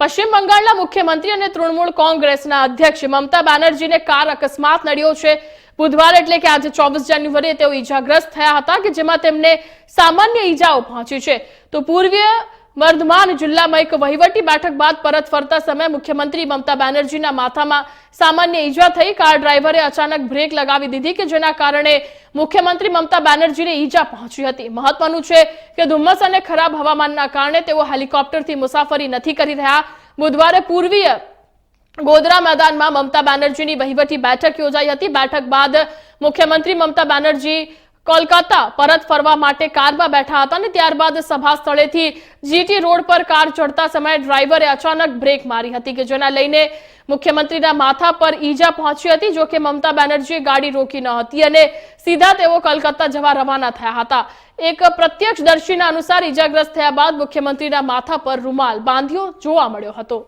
પશ્ચિમ બંગાળના મુખ્યમંત્રી અને તૃણમૂળ કોંગ્રેસના અધ્યક્ષ મમતા બેનર્જીને કાર અકસ્માત નડ્યો છે. બુધવારે એટલે કે આજે ચોવીસ જાન્યુઆરીએ તેઓ ઈજાગ્રસ્ત થયા હતા કે જેમાં તેમને સામાન્ય ઈજાઓ પહોંચી છે. તો પૂર્વીય વર્ધમાન જિલ્લામાં એક વહીવટી બેઠક બાદ પરત ફરતા સમયે મુખ્યમંત્રી મમતા બેનર્જીના માથામાં સામાન્ય ઈજા થઈ. કાર ડ્રાઈવરે અચાનક બ્રેક લગાવી દીધી કે જેના કારણે મુખ્યમંત્રી મમતા બેનર્જીને ઈજા પહોંચી હતી. મહત્વનું છે કે ધુમ્મસ અને ખરાબ હવામાનના કારણે તેઓ હેલિકોપ્ટરથી મુસાફરી નથી કરી રહ્યા. બુધવારે પૂર્વીય ગોધરા મેદાનમાં મમતા બેનર્જીની વહીવટી બેઠક યોજાઈ હતી. બેઠક બાદ મુખ્યમંત્રી મમતા બેનર્જી કોલકાતા પરત ફરવા માટે કારમાં બેઠા હતા અને ત્યારબાદ સભા સ્થળેથી જીટી રોડ પર કાર ચડતા સમયે ડ્રાઈવરે અચાનક બ્રેક મારી હતી કે જેના લઈને મુખ્યમંત્રીના માથા પર ઈજા પહોંચી હતી, જો કે મમતા બેનર્જીએ ગાડી રોકી ન હતી અને સીધા તેઓ કલકત્તા જવા રવાના થયા હતા. એક પ્રત્યક્ષદર્શીના અનુસાર ઈજાગ્રસ્ત થયા બાદ મુખ્યમંત્રીના માથા પર રૂમાલ બાંધ્યો જોવા મળ્યો હતો.